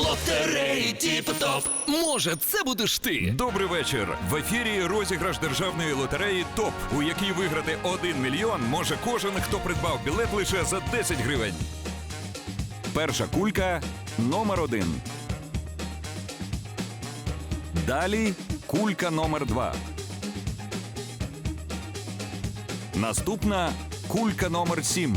Лотереї Тіп-топ. Може, це будеш ти? Добрий вечір. В ефірі розіграш державної лотереї ТОП, у якій виграти 1 мільйон може кожен, хто придбав білет лише за 10 гривень. Перша кулька номер один. Далі кулька номер два. Наступна кулька номер сім.